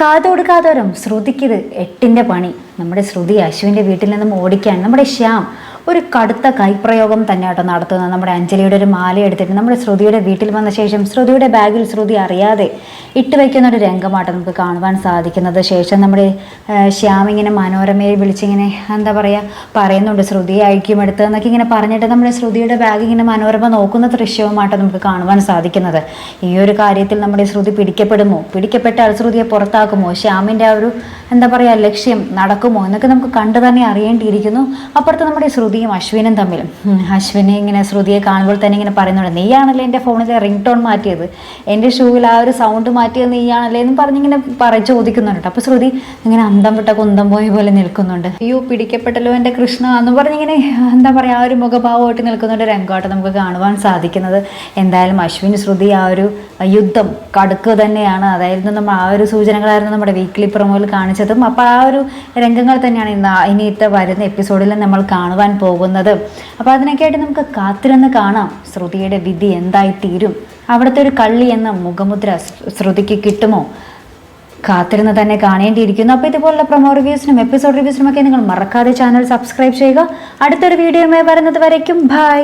കാതോട് കാതോരം ശ്രുതിക്കിത് എട്ടിന്റെ പണി. നമ്മുടെ ശ്രുതി അശുവിന്റെ വീട്ടിൽ നിന്നും ഓടിക്കാൻ നമ്മുടെ ശ്യാം ഒരു കടുത്ത കൈപ്രയോഗം തന്നെ കേട്ടോ നടത്തുന്നത്. നമ്മുടെ അഞ്ജലിയുടെ ഒരു മാല എടുത്തിട്ട് നമ്മുടെ ശ്രുതിയുടെ വീട്ടിൽ വന്ന ശേഷം ശ്രുതിയുടെ ബാഗിൽ ശ്രുതി അറിയാതെ ഇട്ട് വയ്ക്കുന്ന ഒരു രംഗമാട്ടോ നമുക്ക് കാണുവാൻ സാധിക്കുന്നത്. ശേഷം നമ്മുടെ ശ്യാം ഇങ്ങനെ മനോരമയെ വിളിച്ചിങ്ങനെ എന്താ പറയുക പറയുന്നുണ്ട് ശ്രുതി അഴിക്കും എടുത്ത് എന്നൊക്കെ ഇങ്ങനെ പറഞ്ഞിട്ട് നമ്മുടെ ശ്രുതിയുടെ ബാഗ് ഇങ്ങനെ മനോരമ നോക്കുന്ന ദൃശ്യവുമായിട്ടോ നമുക്ക് കാണുവാൻ സാധിക്കുന്നത്. ഈ ഒരു കാര്യത്തിൽ നമ്മുടെ ശ്രുതി പിടിക്കപ്പെടുമോ? പിടിക്കപ്പെട്ടാൽ ശ്രുതിയെ പുറത്താക്കുമോ? ശ്യാമിന്റെ ആ ഒരു എന്താ പറയുക ലക്ഷ്യം നടക്കുമോ? എന്നൊക്കെ നമുക്ക് കണ്ടു തന്നെ അറിയേണ്ടിയിരിക്കുന്നു. അപ്പുറത്ത് നമ്മുടെ ശ്രുതിയും അശ്വിനും തമ്മിൽ അശ്വിനെ ഇങ്ങനെ ശ്രുതിയെ കാണുമ്പോൾ തന്നെ ഇങ്ങനെ പറയുന്നുണ്ട് നീയാണല്ലേ എന്റെ ഫോണിലെ റിംഗ് ടോൺ മാറ്റിയത്? എന്റെ ഷൂവിൽ ആ ഒരു സൗണ്ട് മാറ്റിയത് നീയാണല്ലേ? എന്ന് പറഞ്ഞിങ്ങനെ പറ ചോദിക്കുന്നുണ്ട് അപ്പോൾ ശ്രുതി ഇങ്ങനെ അന്തം വിട്ട കുന്തം പോയ പോലെ നിൽക്കുന്നുണ്ട്. അയ്യോ പിടിക്കപ്പെട്ടല്ലോ എന്റെ കൃഷ്ണ എന്ന് പറഞ്ഞിങ്ങനെ എന്താ പറയുക ആ ഒരു മുഖഭാവമായിട്ട് നിൽക്കുന്ന ഒരു രംഗമായിട്ട് നമുക്ക് കാണുവാൻ സാധിക്കുന്നത്. എന്തായാലും അശ്വിൻ ശ്രുതി ആ ഒരു യുദ്ധം കടുക്കുക തന്നെയാണ്. അതായിരുന്നു നമ്മൾ ആ ഒരു സൂചനകളായിരുന്നു നമ്മുടെ വീക്ക്ലി പ്രൊമോയിൽ കാണിച്ചതും. അപ്പോൾ ആ ഒരു രംഗങ്ങൾ തന്നെയാണ് ഇന്ന് ഇനിയിട്ട് വരുന്ന എപ്പിസോഡിൽ നമ്മൾ കാണുവാൻ പോകുന്നത്. അപ്പോൾ അതിനൊക്കെയായിട്ട് നമുക്ക് കാത്തിരുന്ന് കാണാം. ശ്രുതിയുടെ വിധി എന്തായി തീരും അവിടുത്തെ ഒരു കള്ളി എന്ന മുഖമുദ്ര ശ്രുതിക്ക് കിട്ടുമോ? കാത്തിരുന്ന് തന്നെ കാണേണ്ടിയിരിക്കുന്നു. അപ്പോൾ ഇതുപോലുള്ള പ്രൊമോ റിവ്യൂസിനും എപ്പിസോഡ് റിവ്യൂസിനും ഒക്കെ നിങ്ങൾ മറക്കാതെ ചാനൽ സബ്സ്ക്രൈബ് ചെയ്യുക. അടുത്തൊരു വീഡിയോയുമായി വരുന്നത് വരയ്ക്കും. ബൈ